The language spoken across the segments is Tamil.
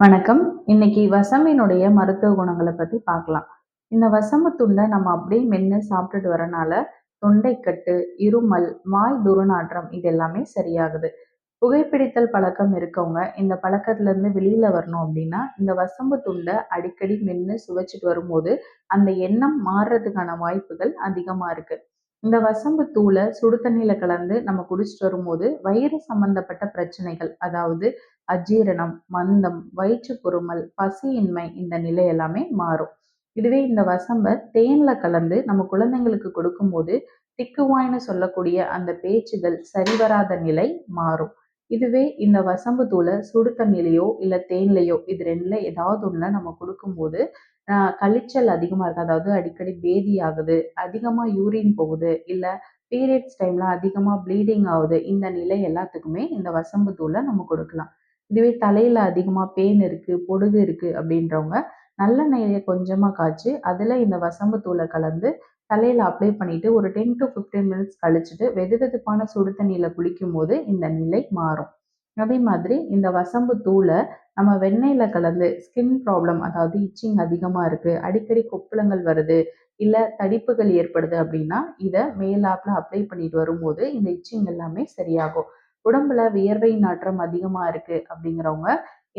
வணக்கம். இன்னைக்கு வசம்பினுடைய மருத்துவ குணங்களை பத்தி பார்க்கலாம். இந்த வசம்பு துண்டை நம்ம அப்படியே மென்று சாப்பிட்டுட்டு வரனால தொண்டைக்கட்டு இருமல் வாய் துர்நாற்றம் இது எல்லாமே சரியாகுது. புகைப்பிடித்தல் பழக்கம் இருக்கவங்க இந்த பழக்கத்துல இருந்து வெளியில வரணும் அப்படின்னா இந்த வசம்பு துண்டை அடிக்கடி மென்று சுவைச்சிட்டு வரும்போது அந்த எண்ணம் மாறுறதுக்கான வாய்ப்புகள் அதிகமா இருக்கு. இந்த வசம்பு தூளை சுடு தண்ணியில கலந்து நம்ம குடிச்சிட்டு வரும்போது வயிறு சம்பந்தப்பட்ட பிரச்சனைகள் அதாவது அஜீரணம் மந்தம் வயிற்று பொறுமல் பசியின்மை இந்த நிலை எல்லாமே மாறும். இதுவே இந்த வசம்பை தேன்ல கலந்து நம்ம குழந்தைங்களுக்கு கொடுக்கும்போது திக்குவாய்னு சொல்லக்கூடிய அந்த பேச்சுகள் சரிவராத நிலை மாறும். இதுவே இந்த வசம்பு தூளை சுடு தண்ணிலையோ இல்லை தேன்லையோ இது ரெண்டுல ஏதாவது ஒன்று நம்ம கொடுக்கும்போது கழிச்சல் அதிகமாக இருக்குது அதாவது அடிக்கடி பேதி ஆகுது அதிகமாக யூரின் போகுது இல்லை பீரியட்ஸ் டைமில் அதிகமாக ப்ளீடிங் ஆகுது இந்த நிலை எல்லாத்துக்குமே இந்த வசம்பு தூளை நம்ம கொடுக்கலாம். இதுவே தலையில் அதிகமாக பெயின் இருக்குது பொடுகு இருக்குது அப்படின்றவங்க நல்லெண்ணெயை கொஞ்சமாக காய்ச்சி அதில் இந்த வசம்பு தூளை கலந்து தலையில் அப்ளை பண்ணிவிட்டு ஒரு டென் டு ஃபிஃப்டீன் மினிட்ஸ் கழிச்சுட்டு வெது வெதுப்பான சுடு தண்ணியில் குளிக்கும் போது இந்த நிலை மாறும். அதே மாதிரி இந்த வசம்பு தூளை நம்ம வெண்ணெயில் கலந்து ஸ்கின் ப்ராப்ளம் அதாவது இச்சிங் அதிகமாக இருக்குது அடிக்கடி கொப்பளங்கள் வருது இல்லை தடிப்புகள் ஏற்படுது அப்படின்னா இதை மேலாப்பில் அப்ளை பண்ணிட்டு வரும்போது இந்த இச்சிங் எல்லாமே சரியாகும். உடம்புல வியர்வை நாற்றம் அதிகமாக இருக்குது அப்படிங்கிறவங்க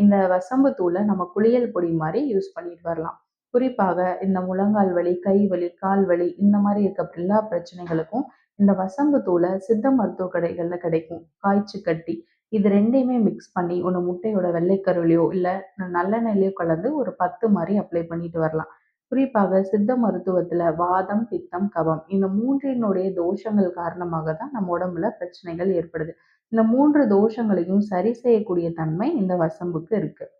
இந்த வசம்பு தூளை நம்ம குளியல் பொடி மாதிரி யூஸ் பண்ணிட்டு வரலாம். குறிப்பாக இந்த முழங்கால் வலி கை வலி கால் வலி இந்த மாதிரி இருக்க எல்லா பிரச்சனைகளுக்கும் இந்த வசம்பு தூளை சித்த மருத்துவ கடைகளில் கிடைக்கும். காய்ச்சி கட்டி இது ரெண்டையுமே மிக்ஸ் பண்ணி ஒன்று முட்டையோட வெள்ளைக்கருவிலையோ இல்லை நல்லெண்ணெயிலையோ கலந்து ஒரு பத்து மாதிரி அப்ளை பண்ணிட்டு வரலாம். குறிப்பாக சித்த மருத்துவத்தில் வாதம் பித்தம் கபம் இந்த மூன்றினுடைய தோஷங்கள் காரணமாக தான் நம்ம உடம்புல பிரச்சனைகள் ஏற்படுது. இந்த மூன்று தோஷங்களையும் சரி செய்யக்கூடிய தன்மை இந்த வசம்புக்கு இருக்குது